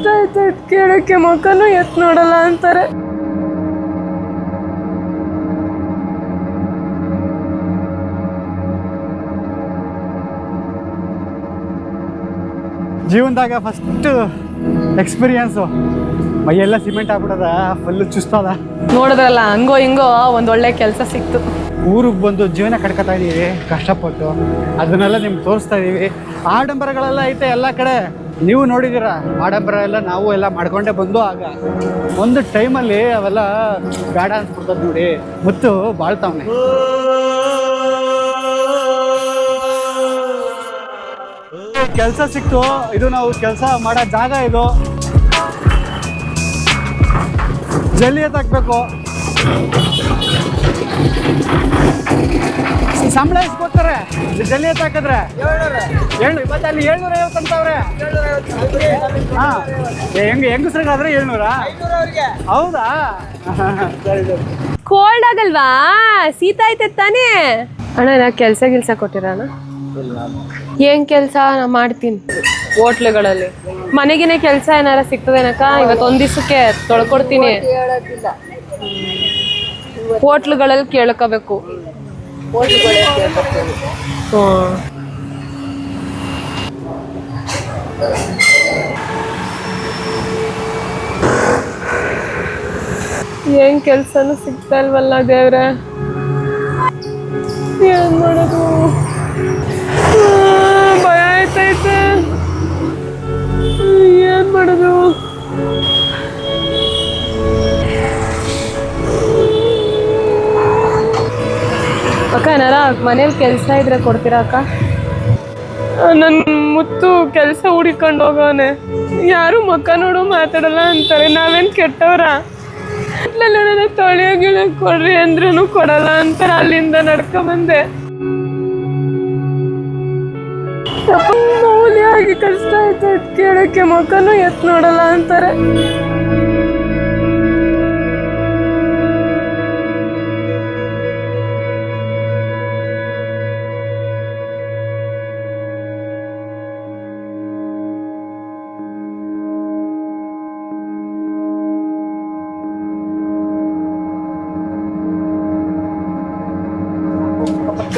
ಕಷ್ಟ ಆಯ್ತು ಕೇಳೋಕ್ಕೆ ಮಕ್ಕನೂ ಎತ್ ನೋಡಲ್ಲ ಅಂತಾರೆ. ಜೀವನದಾಗ ಫಸ್ಟ್ ಎಕ್ಸ್ಪೀರಿಯನ್ಸು ಮೈಯೆಲ್ಲ ಸಿಮೆಂಟ್ ಆಗ್ಬಿಡದ ಫುಲ್ಲು ಚುಸ್ತದ ನೋಡಿದ್ರಲ್ಲ ಹಂಗೋ ಹಿಂಗೋ ಒಂದ್ ಒಳ್ಳೆ ಕೆಲಸ ಸಿಕ್ತು. ಊರಿಗೆ ಬಂದು ಜೀವನ ಕಟ್ಕೊತಾ ಇದೀವಿ ಕಷ್ಟಪಟ್ಟು. ಅದನ್ನೆಲ್ಲ ನಿಮ್ಗೆ ತೋರಿಸ್ತಾ ಇದೀವಿ. ಆಡಂಬರಗಳೆಲ್ಲ ಐತೆ ಎಲ್ಲ ಕಡೆ. ನೀವು ನೋಡಿದ್ದೀರ? ಆಡಂಬರ ಎಲ್ಲ ನಾವು ಎಲ್ಲ ಮಾಡ್ಕೊಂಡೇ ಬಂದು ಆಗ ಒಂದು ಟೈಮಲ್ಲಿ ಅವೆಲ್ಲ ಬೇಡ ಅನ್ಸ್ಬಿಡ್ತದ ನೋಡಿ. ಮತ್ತು ಬಾಳ್ತಾವನೆ. ಕೆಲಸ ಸಿಕ್ತು, ಇದು ನಾವು ಕೆಲಸ ಮಾಡೋ ಜಾಗ ಇದು. ಜಲ್ಲಿ ಎತ್ತಾಕ್ಬೇಕು. ಸಂಬಳ ಎಷ್ಟು ಕೊಡ್ತಾರೆ ಜಲ್ಲಿ ಎತ್ತಾಕಿದ್ರೆ ಏಳು ಮತ್ತೆ ಅಲ್ಲಿ ಏಳ್ನೂರ ಐವತ್ತು ಅಂತವ್ರೆ ಹಾ. ಹೆಂಗ್ ಹೆಂಗಸ್ರಿಗಾದ್ರೆ ಏಳ್ನೂರ? ಹೌದಾ? ಸರಿ ಸರಿ ಕೋಲ್ಡ್ ಆಗಲ್ವಾ? ಶೀತ ಐತೆ ತಾನೇ? ಅಣ್ಣ ನಾ ಕೆಲಸ ಗಿಲ್ಸ ಕೊಟ್ಟಿರೋಣ ಏನ್ ಕೆಲಸ? ನಾ ಮಾಡ್ತೀನಿ. ಹೋಟ್ಲುಗಳಲ್ಲಿ. ಮನೆಗಿನೇ ಕೆಲಸ ಏನಾರ ಸಿಗ್ತದೇನಕ್ಕ? ಇವತ್ತು ಒಂದ್ ದಿವಸಕ್ಕೆ ತೊಳ್ಕೊಡ್ತೀನಿ. ಹೋಟ್ಲುಗಳಲ್ಲಿ ಕೇಳ್ಕೋಬೇಕು. ಏನ್ ಕೆಲ್ಸನೂ ಸಿಗ್ತಾ ಇಲ್ವಲ್ಲ ದೇವ್ರೆ? ಏನ್ ಮಾಡೋದು? ಭಯ ಆಯ್ತೈತೆ. ಏನ್ ಮಾಡೋದು? ಅಕ್ಕ, ಏನಾರ ಮನೇಲಿ ಕೆಲಸ ಇದ್ರೆ ಕೊಡ್ತೀರಾ ಅಕ್ಕ? ನನ್ನ ಮುತ್ತು ಕೆಲಸ ಹುಡಿಕೊಂಡು ಹೋಗೋನೆ ಯಾರು ಮಕ್ಕ ನೋಡು ಮಾತಾಡಲ್ಲ ಅಂತಾರೆ, ನಾವೇನ್ ಕೆಟ್ಟವ್ರ? ಅಲ್ಲೆಲ್ಲ ತೊಳೆಯೋ ಗಿಳ ಕೊಡ್ರಿ ಅಂದ್ರೂ ಕೊಡಲ್ಲ ಅಂತಾರೆ, ಅಲ್ಲಿಂದ ನಡ್ಕೊ ಬಂದೆ. ಮೌಲ್ಯ ಆಗಿ ಕಷ್ಟ ಆಯ್ತು ಕೇಳಕ್ಕೆ ಮಕ್ಕನು ಎತ್ ನೋಡಲ್ಲ ಅಂತಾರೆ.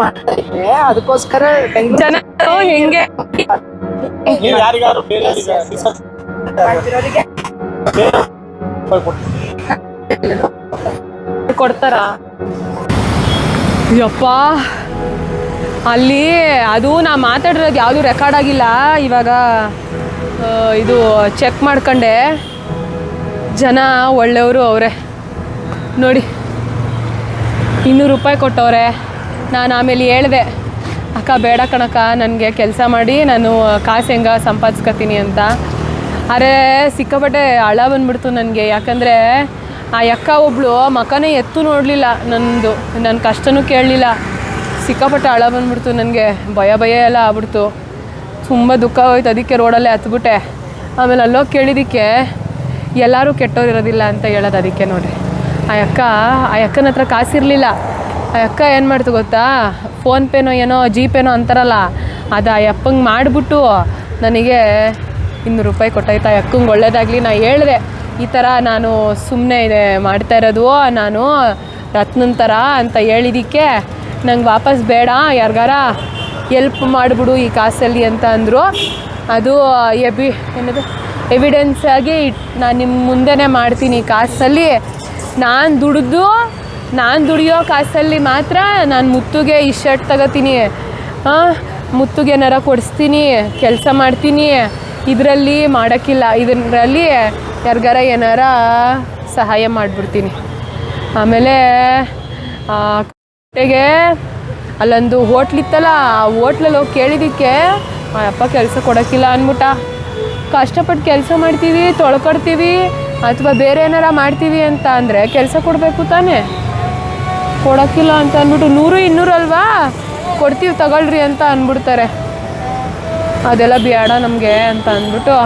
ಮಾಡ್ತಾ ಅದಕ್ಕೋಸ್ಕರ ಜನ ಹೆಂಗೆ? ಯಾರಿಗಾರು ಬೇರೆ ಮಾಡ್ತಿರೋರಿಗೆ ಕೊಡ್ತಾರ? ಯಪ್ಪ ಅಲ್ಲಿ ಅದು ನಾ ಮಾತಾಡಿರೋದು ಯಾವುದು ರೆಕಾರ್ಡ್ ಆಗಿಲ್ಲ. ಇವಾಗ ಇದು ಚೆಕ್ ಮಾಡ್ಕೊಂಡೆ. ಜನ ಒಳ್ಳೆಯವರು ಅವರೇ. ನೋಡಿ ಇನ್ನೂರು ರೂಪಾಯಿ ಕೊಟ್ಟವ್ರೆ. ನಾನು ಆಮೇಲೆ ಹೇಳ್ದೆ, ಅಕ್ಕ, ಬೇಡ ಕಣಕ್ಕ, ನನಗೆ ಕೆಲಸ ಮಾಡಿ, ನಾನು ಕಾಸು ಹೆಂಗ ಸಂಪಾದಿಸ್ಕೊತೀನಿ ಅಂತ. ಅರೆ, ಸಿಕ್ಕಾಪಟ್ಟೆ ಹಳ ಬಂದ್ಬಿಡ್ತು ನನಗೆ. ಯಾಕಂದರೆ, ಆ ಅಕ್ಕ ಒಬ್ಳು ಮಕನೇ ಎತ್ತು ನೋಡಲಿಲ್ಲ ನನ್ನದು ನನ್ನ ಕಷ್ಟನೂ ಕೇಳಲಿಲ್ಲ. ಸಿಕ್ಕಾಪಟ್ಟೆ ಹಳ ಬಂದ್ಬಿಡ್ತು ನನಗೆ. ಭಯ ಭಯ ಎಲ್ಲ ಆಗ್ಬಿಡ್ತು. ತುಂಬ ದುಃಖ ಹೋಯ್ತು ಅದಕ್ಕೆ ರೋಡಲ್ಲೇ ಹತ್ಬಿಟ್ಟೆ. ಆಮೇಲೆ ಅಲ್ಲೋಗಿ ಕೇಳಿದ್ದಕ್ಕೆ, ಎಲ್ಲರೂ ಕೆಟ್ಟವ್ರು ಇರೋದಿಲ್ಲ ಅಂತ ಹೇಳೋದು ಅದಕ್ಕೆ ನೋಡಿ ಆ ಅಕ್ಕ, ಆ ಅಕ್ಕನ ಹತ್ರ ಕಾಸಿರಲಿಲ್ಲ. ಅಕ್ಕ, ಏನು ಮಾಡ್ತು ಗೊತ್ತಾ? ಫೋನ್ಪೇನೋ ಏನೋ ಜಿಪೇನೋ ಅಂತಾರಲ್ಲ, ಅದು ಆ ಅಪ್ಪಂಗೆ ಮಾಡಿಬಿಟ್ಟು ನನಗೆ ಇನ್ನೂರು ರೂಪಾಯಿ ಕೊಟ್ಟಾಯ್ತು. ಆ ಅಕ್ಕಂಗೆ ಒಳ್ಳೇದಾಗಲಿ, ನಾ ಹೇಳಿದೆ. ಈ ಥರ ನಾನು ಸುಮ್ಮನೆ ಇದೆ, ಮಾಡ್ತಾ ಇರೋದು, ನಾನು ರತ್ನನ್ ಥರ ಅಂತ ಹೇಳಿದ್ದಕ್ಕೆ ನಂಗೆ ವಾಪಸ್ ಬೇಡ, ಯಾರಿಗಾರ ಎಲ್ಪ್ ಮಾಡಿಬಿಡು ಈ ಕಾಸಲ್ಲಿ ಅಂತ ಅಂದರು. ಅದು ಎಬಿ ಏನದು? ಎವಿಡೆನ್ಸ್ ಆಗಿ ನಾನು ನಿಮ್ಮ ಮುಂದೆನೇ ಮಾಡ್ತೀನಿ ಕಾಸಲ್ಲಿ. ನಾನು ದುಡಿದು ನಾನು ದುಡಿಯೋ ಕಾಸಲ್ಲಿ ಮಾತ್ರ ನಾನು ಮುತ್ತುಗೆ ಈ ಶರ್ಟ್ ತಗೋತೀನಿ. ಮುತ್ತುಗೆ ನರ ಕೊಡಿಸ್ತೀನಿ ಕೆಲಸ ಮಾಡ್ತೀನಿ. ಇದರಲ್ಲಿ ಮಾಡೋಕ್ಕಿಲ್ಲ ಇದರಲ್ಲಿ ಯಾರಿಗಾರ ಏನಾರ ಸಹಾಯ ಮಾಡಿಬಿಡ್ತೀನಿ. ಆಮೇಲೆ ಆ, ಅಲ್ಲೊಂದು ಹೋಟ್ಲಿತ್ತಲ್ಲ ಆ ಹೋಟ್ಲಲ್ಲಿ ಹೋಗಿ ಕೇಳಿದ್ದಕ್ಕೆ ಅಪ್ಪ ಕೆಲಸ ಕೊಡೋಕ್ಕಿಲ್ಲ ಅಂದ್ಬಿಟ್ಟ ಕಷ್ಟಪಟ್ಟು ಕೆಲಸ ಮಾಡ್ತೀವಿ ತೊಳ್ಕೊಡ್ತೀವಿ ಅಥವಾ ಬೇರೆ ಏನಾರ ಮಾಡ್ತೀವಿ ಅಂತ ಅಂದರೆ ಕೆಲಸ ಕೊಡಬೇಕು ತಾನೇ. ಕೊಡೋಕ್ಕಿಲ್ಲ ಅಂತ ಅಂದ್ಬಿಟ್ಟು ನೂರು, ಇನ್ನೂರು ಅಲ್ವಾ? ಕೊಡ್ತೀವಿ ತಗೊಳ್ರಿ ಅಂತ ಅಂದ್ಬಿಡ್ತಾರೆ. ಅದೆಲ್ಲ ಬೇಡ ನಮಗೆ ಅಂತ ಅಂದ್ಬಿಟ್ಟು.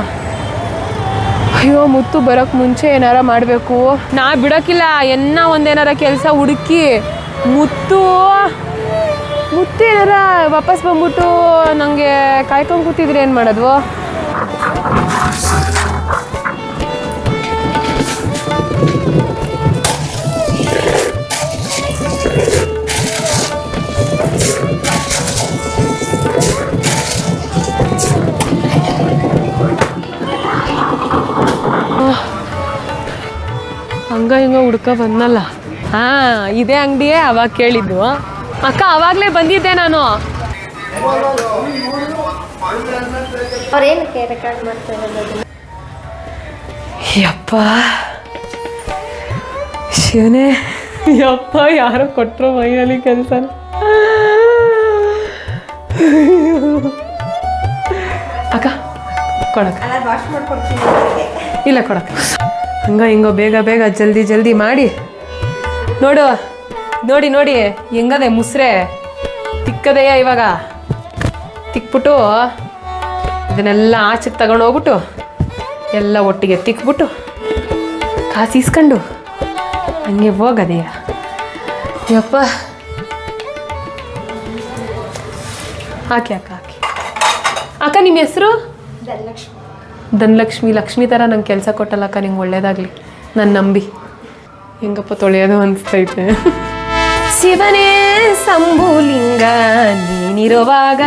ಅಯ್ಯೋ, ಮುತ್ತು ಬರೋಕ್ಕೆ ಮುಂಚೆ ಏನಾರ ಮಾಡಬೇಕು. ನಾ ಬಿಡೋಕ್ಕಿಲ್ಲ, ಎನ್ನ ಒಂದೇನಾರ ಕೆಲಸ ಹುಡುಕಿ ಮುತ್ತು ಮುತ್ತು ಏನಾರ ವಾಪಸ್ ಬಂದ್ಬಿಟ್ಟು ನನಗೆ ಕಾಯ್ಕೊಂಡು ಕೂತಿದ್ರೆ ಏನು ಮಾಡೋದು? ಹುಡ್ಕ ಬಂದಲ್ಲ ಹಾ ಇದೇ ಅಂಗಡಿಯೇ ಅವಾಗ ಕೇಳಿದ್ದು. ಅಕ್ಕ ಅವಾಗಲೇ ಬಂದಿದ್ದೆ ನಾನು. ಯಪ್ಪ. ಶಿವನೇ ಯಪ್ಪ ಯಾರೋ ಕೊಟ್ಟರು ಮೈನಲ್ಲಿ ಕೆಲಸ ಅಕ್ಕ ಕೊಡಕ್ಕ. ಇಲ್ಲ ಕೊಡಕ್ಕ. ಹಂಗ ಹಿಂಗೋ ಬೇಗ ಬೇಗ ಜಲ್ದಿ ಜಲ್ದಿ ಮಾಡಿ. ನೋಡು, ನೋಡಿ ನೋಡಿ, ಹೆಂಗದೆ ಮುಸ್ರೆ. ತಿಕ್ಕದೆಯ ಇವಾಗ? ತಿಕ್ಬಿಟ್ಟು ಇದನ್ನೆಲ್ಲ ಆಚೆಗೆ ತಗೊಂಡು ಹೋಗ್ಬಿಟ್ಟು ಎಲ್ಲ ಒಟ್ಟಿಗೆ ತಿಕ್ಬಿಟ್ಟು ಕಾಸು ಇಸ್ಕೊಂಡು ಹಂಗೆ ಹೋಗದೆಯ? ಯಪ್ಪ. ಹಾಕಿ ಅಕ್ಕ ಹಾಕಿ. ಅಕ್ಕ, ನಿಮ್ಮ ಹೆಸರು? ಧನಲಕ್ಷ್ಮಿ. ಧನಲಕ್ಷ್ಮಿ, ಲಕ್ಷ್ಮಿ ಥರ ನಂಗೆ ಕೆಲಸ ಕೊಟ್ಟಲ್ಲಕ್ಕ ನಿಂಗೆ ಒಳ್ಳೇದಾಗಲಿ. ನಾನು ನಂಬಿ. ಹೆಂಗಪ್ಪ ತೊಳೆಯೋದು ಅನಿಸ್ತೈತೆ. ಶಿವನೇ ಸಂಭೂಲಿಂಗ ನೀನಿರುವಾಗ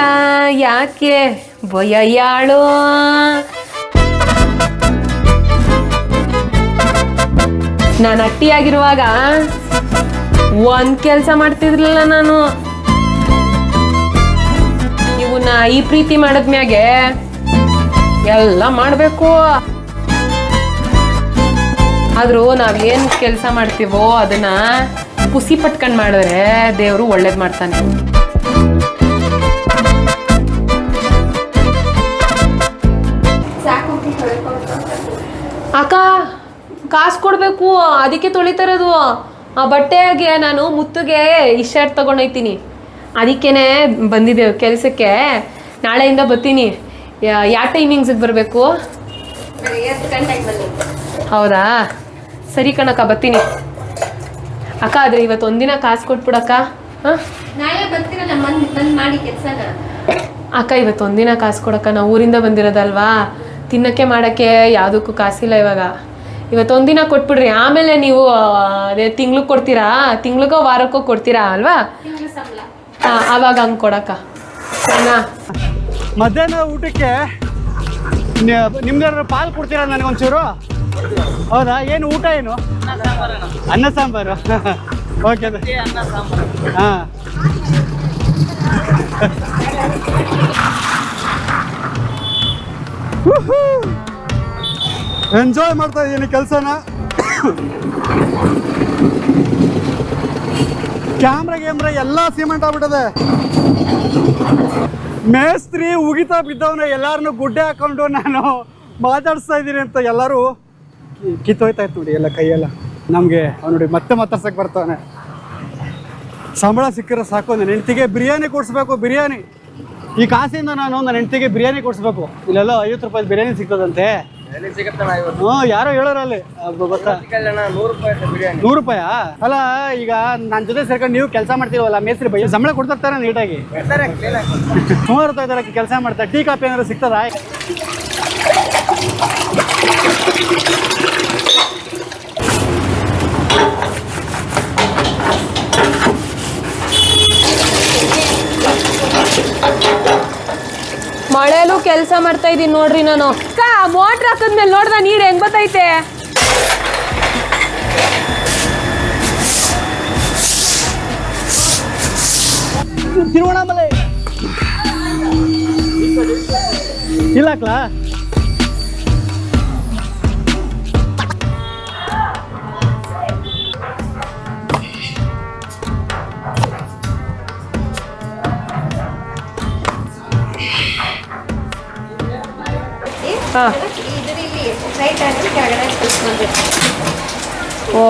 ಯಾಕೆ ಬೊಯ್ಯಾಳೋ ನಾನು ಅಟ್ಟಿಯಾಗಿರುವಾಗ ಒಂದು ಕೆಲಸ ಮಾಡ್ತಿದ್ರಲ್ಲ ನಾನು. ಇವನ್ನ ಈ ಪ್ರೀತಿ ಮಾಡಿದ್ಮ್ಯಾಗೆ ಎಲ್ಲ ಮಾಡಬೇಕು. ಆದರೂ ನಾವೇನು ಕೆಲಸ ಮಾಡ್ತೀವೋ ಅದನ್ನ ಖುಷಿ ಪಟ್ಕೊಂಡು ಮಾಡಿದ್ರೆ ದೇವರು ಒಳ್ಳೇದು ಮಾಡ್ತಾನೆ. ಅಕ್ಕ ಕಾಸು ಕೊಡಬೇಕು. ಅದಕ್ಕೆ ತೊಳಿತಾರದು. ಆ ಬಟ್ಟೆಗೆ ನಾನು ಮುತ್ತುಗೆ ಈ ಶರ್ಟ್ ತಗೊಂಡೋಯ್ತೀನಿ ಅದಕ್ಕೇನೆ ಬಂದಿದ್ದೆ ಕೆಲಸಕ್ಕೆ. ನಾಳೆಯಿಂದ ಬರ್ತೀನಿ. ಯಾವ ಟೈಮಿಂಗ್ಸಿಗೆ ಬರಬೇಕು? ಹೌದಾ? ಸರಿ ಕಣಕ್ಕ ಬರ್ತೀನಿ. ಅಕ್ಕ ಆದ್ರೆ ಇವತ್ತು ಒಂದಿನ ಕಾಸು ಕೊಟ್ಬಿಡಕ್ಕ ಅಕ್ಕ ಇವತ್ತು ಒಂದಿನ ಕಾಸು ಕೊಡಕ್ಕ ನಾವು ಊರಿಂದ ಬಂದಿರೋದಲ್ವಾ? ತಿನ್ನಕ್ಕೆ ಮಾಡೋಕ್ಕೆ ಯಾವುದಕ್ಕೂ ಕಾಸಿಲ್ಲ ಇವಾಗ. ಇವತ್ತು ಒಂದಿನ ಕೊಟ್ಬಿಡ್ರಿ. ಆಮೇಲೆ ನೀವು ಅದೇ ತಿಂಗ್ಳು ಕೊಡ್ತೀರಾ? ತಿಂಗ್ಳಿಗೋ ವಾರಕ್ಕೋ ಕೊಡ್ತೀರಾ ಅಲ್ವಾ? ಹಾಂ ಆವಾಗ ಹಂಗೆ ಕೊಡಕ್ಕ. ಮಧ್ಯಾಹ್ನ ಊಟಕ್ಕೆ ನಿಮ್ದಾರು ಪಾಲ್ ಕೊಡ್ತೀರಾ ನನಗೊಂಚೂರು ಹೌದಾ? ಏನು ಊಟ ಏನು? ಅನ್ನ ಸಾಂಬಾರು. ಓಕೆ ಹಾಂ. ಎಂಜಾಯ್ ಮಾಡ್ತಾ ಇದ್ದೀನಿ ಕೆಲಸನ. ಕ್ಯಾಮ್ರಾ ಗ್ಯಾಮ್ರಾ ಎಲ್ಲ ಸಿಮೆಂಟ್ ಆಗ್ಬಿಟ್ಟದೆ. ಮೇಸ್ತ್ರಿ ಉಗಿತಾ ಬಿದ್ದವನ ಎಲ್ಲಾರನ್ನು ಗುಡ್ಡೆ ಹಾಕೊಂಡು ನಾನು ಮಾತಾಡಿಸ್ತಾ ಇದ್ದೀನಿ ಅಂತ ಎಲ್ಲರೂ ಕಿತ್ತೋಯ್ತಾ ಇತ್ತು ನೋಡಿ ಎಲ್ಲ ಕೈಯೆಲ್ಲ. ನಮಗೆ ಅವ್ನು ನೋಡಿ ಮತ್ತೆ ಮಾತಾಡ್ಸಕ್ಕೆ ಬರ್ತಾನೆ ಸಂಬಳ ಸಿಕ್ಕಿರೋ ಸಾಕು, ನನ್ನ ಹೆಂಡ್ತಿಗೆ ಬಿರಿಯಾನಿ ಕೊಡಿಸ್ಬೇಕು, ಬಿರಿಯಾನಿ. ಈ ಕಾಸಿಂದ ನಾನು ನನ್ನ ಹೆಂಡ್ತಿಗೆ ಬಿರಿಯಾನಿ ಕೊಡಿಸ್ಬೇಕು. ಇಲ್ಲೆಲ್ಲ ಐವತ್ತು ರೂಪಾಯಿ ಬಿರಿಯಾನಿ ಸಿಗ್ತದಂತೆ. ಹ್ಞೂ ಯಾರೋ ಹೇಳೋರಲ್ಲಿ ಗೊತ್ತಾ ನೂರು ರೂಪಾಯ ಅಲ್ಲ ಈಗ ನನ್ನ ಜೊತೆ ಸೇರ್ಕೊಂಡು ನೀವು ಕೆಲಸ ಮಾಡ್ತೀವಲ್ಲ ಮೇಸ್ತ್ರಿ ಬೈ ಸಂಬಳ ಕೊಡ್ತಾರೆ ನೀಟಾಗಿ ಸುಮಾರು ರೂಪಾಯಿ ಇದ್ದಾರೆ ಕೆಲಸ ಮಾಡ್ತಾರೆ ಟೀ ಕಾಫಿ ಏನಾದ್ರು ಸಿಗ್ತದಾ? ಮಳೆಯಲ್ಲೂ ಕೆಲಸ ಮಾಡ್ತಾ ಇದ್ದೀನಿ ನೋಡ್ರಿ ನಾನು. ಅಕ್ಕ ಮೋಟ್ರ್ ಹಾಕಿದ್ಮೇಲೆ ನೋಡ್ದ ನೀರು ಹೆಂಗ್ ಬತ್ತೈತೆ? ಇಲ್ಲ ಹಾಂ. ಓ.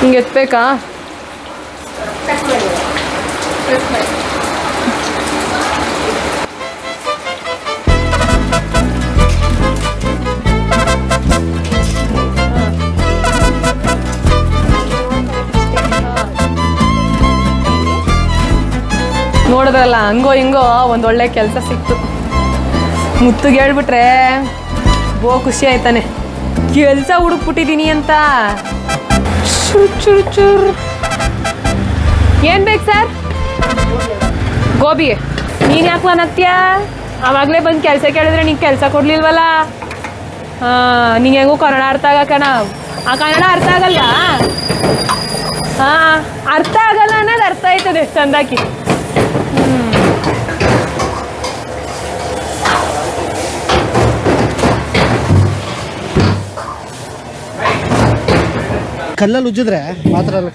ಹಿಂಗೆ ಎತ್ಬೇಕಾ? ನೋಡಿದ್ರಲ್ಲ ಹಂಗೋ ಹಿಂಗೋ ಒಂದು ಒಳ್ಳೆ ಕೆಲಸ ಸಿಕ್ತು. ಮುತ್ತಿಗೆ ಹೇಳ್ಬಿಟ್ರೆ ಬೋ ಖುಷಿ ಆಯ್ತಾನೆ. ಕೆಲಸ ಹುಡುಕ್ಬಿಟ್ಟಿದ್ದೀನಿ ಅಂತ. ಚೂರು ಚೂರು ಚೂರು. ಏನು ಬೇಕು ಸರ್? ಗೋಬಿ. ನೀನು ಯಾಕೆ ನತ್ಯ ಆವಾಗಲೇ ಬಂದು ಕೆಲಸ ಕೇಳಿದ್ರೆ ನೀನು ಕೆಲಸ ಕೊಡ್ಲಿಲ್ವಲ್ಲ? ಹಾಂ ನಿಂಗೆ ಹೆಂಗೂ ಕನ್ನಡ ಅರ್ಥ ಆಗಕಣ ಆ ಕನ್ನಡ ಅರ್ಥ ಆಗಲ್ಲ? ಹಾಂ ಅರ್ಥ ಆಗಲ್ಲ ಅನ್ನೋದು ಅರ್ಥ ಆಯ್ತದೆ ಚಂದಾಕಿ ಕಲ್ಲಲ್ಲಿ ಉಜ್ಜಿದ್ರೆ ಮಾತ್ರ ಅಲ್ಲ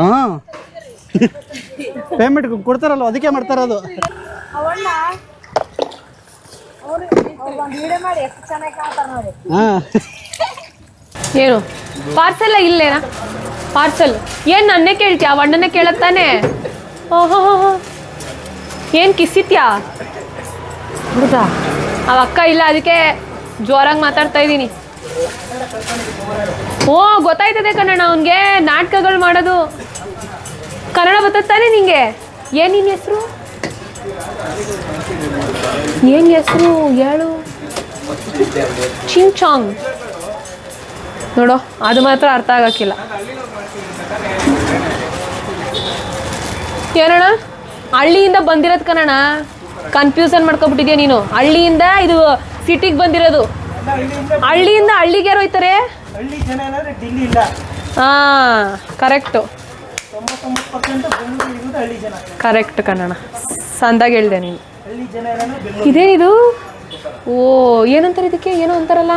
ಹಾಂ. ಪೇಮೆಂಟ್ ಕೊಡ್ತಾರಲ್ಲ ಅದಕ್ಕೆ ಮಾಡ್ತಾರ ಅದು. ಪಾರ್ಸೆಲ್ ಹಾಂ. ಏನು ಪಾರ್ಸೆಲ್ಲ ಇಲ್ಲೇನಾ? ಪಾರ್ಸೆಲ್ ಏನು ನನ್ನೇ ಕೇಳ್ತೀಯ? ಆ ಅಣ್ಣನೇ ಕೇಳತ್ತಾನೆ ಓಹೋ ಏನು ಕಿಸಿತ್ಯಾ? ಹೌದಾ ಅವ ಅಕ್ಕ ಇಲ್ಲ, ಅದಕ್ಕೆ ಜೋರಾಗಿ ಮಾತಾಡ್ತಾ ಇದ್ದೀನಿ ಓ ಗೊತ್ತಾಯ್ತದೆ ಕನ್ನಡ, ಅವನಿಗೆ ನಾಟಕಗಳು ಮಾಡೋದು. ಕನ್ನಡ ಬರ್ತತಾನೆ ನಿಂಗೆ? ಏನು ನಿನ್ನ ಹೆಸರು? ಏನು ಹೆಸರು? ಹೇಳು. ಚಿಂಚಾಂಗ್. ನೋಡೋ, ಅದು ಮಾತ್ರ ಅರ್ಥ ಆಗಕ್ಕಿಲ್ಲ. ಏನಣ್ಣ? ಹಳ್ಳಿಯಿಂದ ಬಂದಿರೋದು ಕಣಣ್ಣ ಕನ್ಫ್ಯೂಷನ್ ಮಾಡ್ಕೊಬಿಟ್ಟಿದ್ಯಾ ನೀನು? ಹಳ್ಳಿಯಿಂದ ಇದು ಸಿಟಿಗೆ ಬಂದಿರೋದು. ಹಳ್ಳಿಯಿಂದ ಹಳ್ಳಿಗೆ ಯಾರು ಹೋಯ್ತಾರೆ ಹಳ್ಳಿ ಜನ ಏನಾದ್ರೆ ಡಿಲ್ಲಿ ಇಲ್ಲ. ಹಾ ಕರೆಕ್ಟು ಕರೆಕ್ಟ್ ಕಣಣ್ಣ ಸಂದಾಗ ಹೇಳ್ದೆ ನೀನು. ಹಳ್ಳಿ ಜನ ಏನಾದ್ರೆ ಬೆಂಗಳೂರು ಇದೇನಿದು? ಓ ಏನಂತಾರೆ ಇದಕ್ಕೆ? ಏನೋ ಅಂತಾರಲ್ಲ?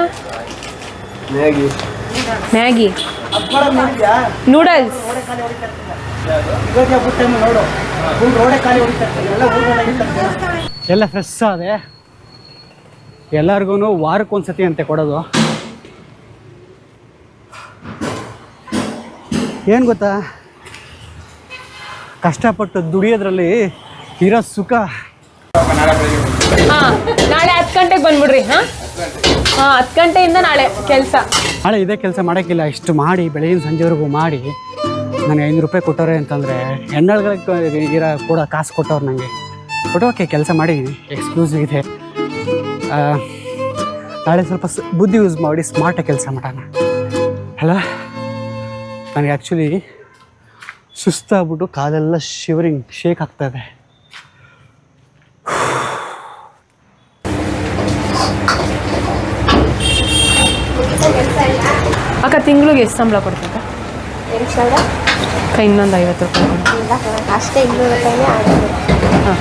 ಮ್ಯಾಗಿ. ನೂಡಲ್ಸ್ ನೋಡು. ಎಲ್ಲ ಫ್ರೆಶ್ ಆದೆ. ಎಲ್ಲರಿಗೂ ವಾರಕ್ಕೊಂದ್ಸತಿ ಅಂತೆ ಕೊಡೋದು. ಏನು ಗೊತ್ತಾ? ಕಷ್ಟಪಟ್ಟು ದುಡಿಯೋದ್ರಲ್ಲಿ ಇರೋ ಸುಖ. ಹಾ ನಾಳೆ ಹತ್ತು ಗಂಟೆಗೆ ಬಂದ್ಬಿಡ್ರಿ ಹಾ? ಹಾ ಹತ್ತು ಗಂಟೆಯಿಂದ ನಾಳೆ ಕೆಲಸ. ನಾಳೆ ಇದೇ ಕೆಲಸ ಮಾಡೋಕ್ಕಿಲ್ಲ ಇಷ್ಟು ಮಾಡಿ ಬೆಳಗಿನ ಸಂಜೆವರೆಗೂ ಮಾಡಿ. ನನಗೆ ಐನೂರು ರೂಪಾಯಿ ಕೊಟ್ಟವ್ರೆ ಅಂತಂದರೆ ಹೆಣ್ಣುಗಳಿಗೆ ಇರೋ ಕೂಡ ಕಾಸು ಕೊಟ್ಟವ್ರು ನನಗೆ ಕೊಟ್ಟೋಕೆ ಕೆಲಸ ಮಾಡಿ ಎಕ್ಸ್ಕ್ಲೂಸಿವ್ ಇದೆ. ಆ, ನಾಳೆ ಸ್ವಲ್ಪ ಸ್- ಬುದ್ಧಿ ಯೂಸ್ ಮಾಡಿ ಸ್ಮಾರ್ಟಾಗಿ ಕೆಲಸ ಮಾಡೋಣ. ಅಲ್ಲ ನನಗೆ ಆ್ಯಕ್ಚುಲಿ ಸುಸ್ತಾಗ್ಬಿಟ್ಟು ಕಾಲೆಲ್ಲ ಶಿವರಿಂಗ್ ಶೇಕ್ ಆಗ್ತಾಯಿದೆ ಅಕ್ಕ ತಿಂಗಳಿಗೆ ಎಷ್ಟು ಸಂಬಳ ಕೊಡ್ತಕ್ಕ ಸಾವಿರ ಇನ್ನೊಂದು ಐವತ್ತು ರೂಪಾಯಿ ಕೊಡು. ಅಷ್ಟೇ ಇನ್ನೂರು ರೂಪಾಯಿ ಆಗೋದು ಹಾಂ.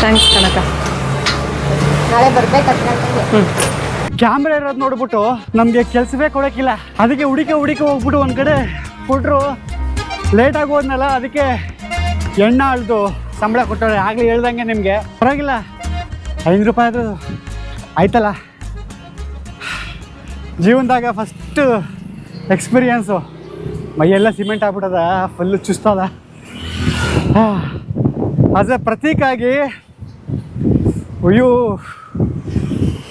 ಥ್ಯಾಂಕ್ಸ್ ಕಣಕ ನಾಳೆ ಬರ್ಬೇಕು ಹತ್ತು ಗಂಟೆಗೆ ಹ್ಞೂ ಕ್ಯಾಮ್ರಾ ಇರೋದು ನೋಡ್ಬಿಟ್ಟು ನಮಗೆ ಕೆಲಸವೇ ಕೊಡೋಕ್ಕಿಲ್ಲ. ಅದಕ್ಕೆ ಹುಡುಕೆ ಹುಡುಕಿ ಹೋಗ್ಬಿಟ್ಟು ಒಂದು ಕಡೆ ಕೊಟ್ಟರು ಲೇಟ್ ಹೋದ್ನಲ್ಲ ಅದಕ್ಕೆ ಎಣ್ಣೆ ಅಳ್ದು ಸಂಬಳ ಕೊಟ್ಟವ್ರೆ. ಆಗಲೇ ಹೇಳ್ದಂಗೆ ನಿಮಗೆ. ಪರವಾಗಿಲ್ಲ. ಐನೂರು ರೂಪಾಯಿ ಅದು ಆಯ್ತಲ್ಲ. ಜೀವನದಾಗ ಫಸ್ಟು ಎಕ್ಸ್ಪೀರಿಯನ್ಸು ಮೈಯೆಲ್ಲ ಸಿಮೆಂಟ್ ಆಗ್ಬಿಟ್ಟದ ಫುಲ್ಲು ಚುಸ್ತದ ಆಸ್ ಎ ಪ್ರತೀಕಾಗಿ ಅಯ್ಯೋ.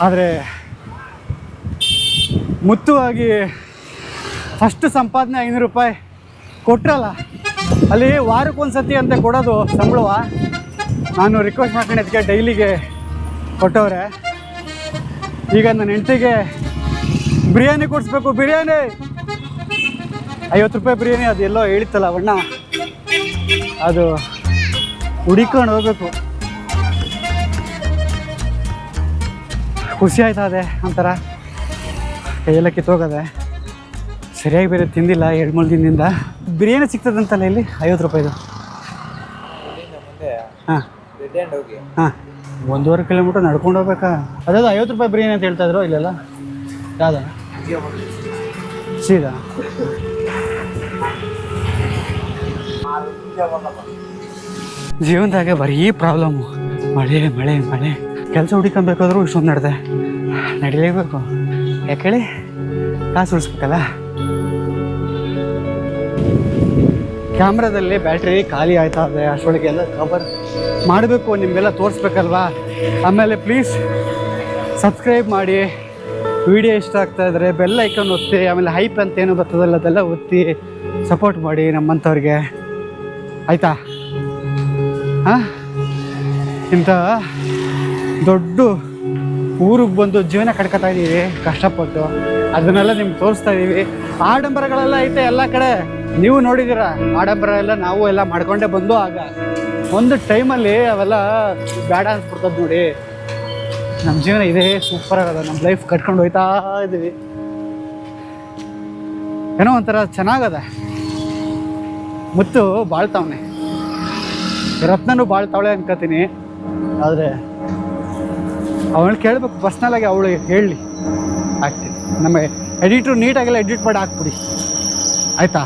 ಆದರೆ ಮುತ್ತುವಾಗಿ ಫಸ್ಟ್ ಸಂಪಾದನೆ ಐನೂರು ರೂಪಾಯಿ ಕೊಟ್ರಲ್ಲ, ಅಲ್ಲಿ ವಾರಕ್ಕೊಂದ್ಸತಿ ಅಂತ ಕೊಡೋದು ಸಂಬಳವ. ನಾನು ರಿಕ್ವೆಸ್ಟ್ ಮಾಡ್ಕೊಂಡು ಅದಕ್ಕೆ ಡೈಲಿಗೆ ಕೊಟ್ಟವ್ರೆ. ಈಗ ನನ್ನ ಹೆಂಡತಿಗೆ ಬಿರಿಯಾನಿ ಕೊಡಿಸ್ಬೇಕು, ಬಿರಿಯಾನಿ! ಐವತ್ತು ರೂಪಾಯಿ ಬಿರಿಯಾನಿ ಅದು ಎಲ್ಲೋ ಹೇಳಿತ್ತಲ್ಲ ಬಣ್ಣ ಅದು ಹುಡಿಕೊಂಡು ಹೋಗ್ಬೇಕು. ಖುಷಿ ಆಯ್ತಾ ಅದೇ ಒಂಥರ? ಕೈಯೆಲ್ಲ ಕಿತ್ತೋಗದೆ. ಸರಿಯಾಗಿ ಬೇರೆ ತಿಂದಿಲ್ಲ ಎರಡು ಮೂರು ದಿನದಿಂದ. ಬಿರಿಯಾನಿ ಸಿಗ್ತದಂತಲ್ಲ ಇಲ್ಲಿ? ಐವತ್ತು ರೂಪಾಯಿದು. ಹಾಂ. ಹಾಂ. ಒಂದೂವರೆ ಕಿಲೋಮೀಟ್ರ್ ನಡ್ಕೊಂಡು ಹೋಗ್ಬೇಕಾ? ಅದಾದ ಐವತ್ತು ರೂಪಾಯಿ ಬಿರಿಯಾನಿ ಅಂತ ಹೇಳ್ತಾ ಇದ್ರು ಇಲ್ಲೆಲ್ಲ? ಯಾವ್ದು? ಸೀದಾ? ಜೀವನದಾಗೆ ಬರೀ ಪ್ರಾಬ್ಲಮ್ಮು ಮಳೆ ಮಳೆ ಮಳೆ. ಕೆಲಸ ಹುಡುಕೊಬೇಕಾದ್ರೂ ಇಷ್ಟೊಂದು ನಡೆದೆ. ನಡಿಲೇಬೇಕು. ಯಾಕೇಳಿ ಕಾಸು ಉಳಿಸ್ಬೇಕಲ್ಲ. ಕ್ಯಾಮ್ರಾದಲ್ಲಿ ಬ್ಯಾಟ್ರಿ ಖಾಲಿ ಆಯ್ತಾ ಇದೆ? ಅಷ್ಟೊಳಗೆ ಎಲ್ಲ ಕವರ್ ಮಾಡಬೇಕು, ನಿಮಗೆಲ್ಲ ತೋರಿಸ್ಬೇಕಲ್ವಾ? ಆಮೇಲೆ ಪ್ಲೀಸ್ ಸಬ್ಸ್ಕ್ರೈಬ್ ಮಾಡಿ. ವಿಡಿಯೋ ಇಷ್ಟ ಆಗ್ತಾ ಇದ್ರೆ ಬೆಲ್ ಐಕನ್ ಒತ್ತಿ, ಆಮೇಲೆ ಹೈಪ್ ಅಂತ ಏನು ಬರ್ತದಲ್ಲ ಅದೆಲ್ಲ ಒತ್ತಿ ಸಪೋರ್ಟ್ ಮಾಡಿ ನಮ್ಮಂಥವ್ರಿಗೆ. ಆಯಿತಾ? ಹಾಂ ಇಂಥ ದೊಡ್ಡ ಊರಿಗೆ ಬಂದು ಜೀವನ ಕಟ್ಕೊತಾ ಇದ್ದೀವಿ ಕಷ್ಟಪಟ್ಟು. ಅದನ್ನೆಲ್ಲ ನಿಮ್ಗೆ ತೋರಿಸ್ತಾ ಇದ್ದೀವಿ ಆಡಂಬರಗಳೆಲ್ಲ ಐತೆ ಎಲ್ಲ ಕಡೆ. ನೀವು ನೋಡಿದ್ದೀರ, ಆಡಂಬರ ಎಲ್ಲ ನಾವು ಎಲ್ಲ ಮಾಡ್ಕೊಂಡೇ ಬಂದು ಆಗ. ಒಂದು ಟೈಮಲ್ಲಿ ಅವೆಲ್ಲ ಬೇಡ ಅನ್ಸ್ಬಿಡ್ತದೆ ನೋಡಿ. ನಮ್ಮ ಜೀವನ ಇದೇ ಸೂಪರ್ ಆಗದ. ನಮ್ಮ ಲೈಫ್ ಕಟ್ಕೊಂಡು ಹೋಯ್ತಾ ಇದ್ದೀವಿ ಏನೋ ಒಂಥರ ಚೆನ್ನಾಗದ. ಮುತ್ತು ಬಾಳ್ತಾವನೆ. ರತ್ನನು ಬಾಳ್ತಾವಳೆ ಅನ್ಕೋತೀನಿ. ಆದರೆ ಅವಳು ಕೇಳಬೇಕು ಪರ್ಸ್ನಲಾಗಿ ಅವಳು ಹೇಳಲಿ ಆಗ್ತೀನಿ. ನಮ್ಮ ಎಡಿಟ್ರು ನೀಟಾಗೆಲ್ಲ ಎಡಿಟ್ ಮಾಡಿ ಹಾಕ್ಬಿಡಿ. ಆಯಿತಾ?